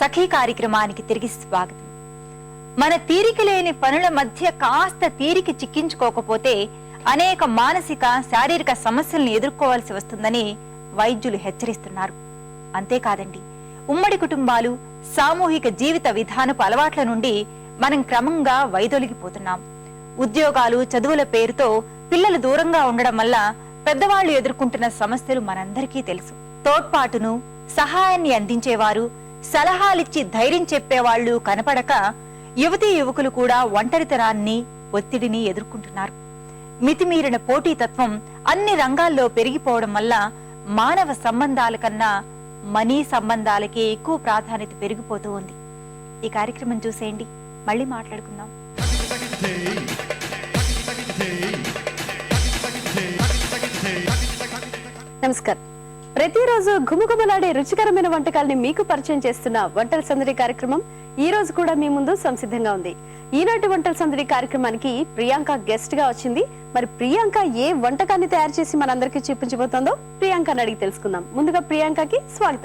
సఖీ కార్యక్రమానికి తిరిగి స్వాగతం. మన తీరిక లేని పనుల మధ్య కాస్త తీరిక చిక్కించుకోకపోతే అనేక మానసిక శారీరక సమస్యలను ఎదుర్కోవాల్సి వస్తుందని వైద్యులు హెచ్చరిస్తున్నారు. అంతేకాదండి ఉమ్మడి కుటుంబాలు సామూహిక జీవిత విధానపు అలవాట్ల నుండి మనం క్రమంగా వైదొలిగిపోతున్నాం. ఉద్యోగాలు చదువుల పేరుతో పిల్లలు దూరంగా ఉండడం వల్ల పెద్దవాళ్ళు ఎదుర్కొంటున్న సమస్యలు మనందరికీ తెలుసు. తోడ్పాటును సహాయాన్ని అందించేవారు సలహాలిచ్చి ధైర్యం చెప్పేవాళ్ళు కనపడక యువతీ యువకులు కూడా ఒంటరితనాన్ని ఒత్తిడిని ఎదుర్కొంటున్నారు. మితిమీరిన పోటీతత్వం అన్ని రంగాల్లో పెరిగిపోవడం వల్ల మానవ సంబంధాల కన్నా మనీ సంబంధాలకే ఎక్కువ ప్రాధాన్యత పెరిగిపోతూ ఉంది. ఈ కార్యక్రమం చూసేయండి. మళ్ళీ మాట్లాడుకుందాం. నమస్కారం. ప్రతిరోజు ఘుమఘుమలాడే రుచికరమైన వంటకాల్ని మీకు పరిచయం చేస్తున్న వంటల సందడి కార్యక్రమం ఈ రోజు కూడా మీ ముందు సంసిద్ధంగా ఉంది. ఈనాటి వంటల సందడి కార్యక్రమానికి ప్రియాంక గెస్ట్గా వచ్చింది. మరి ప్రియాంక ఏ వంటకాన్ని తయారు చేసి మనందరికీ చూపించబోతోందో ప్రియాంకని అడిగి తెలుసుకుందాం. ముందుగా ప్రియాంకకి స్వాగతం.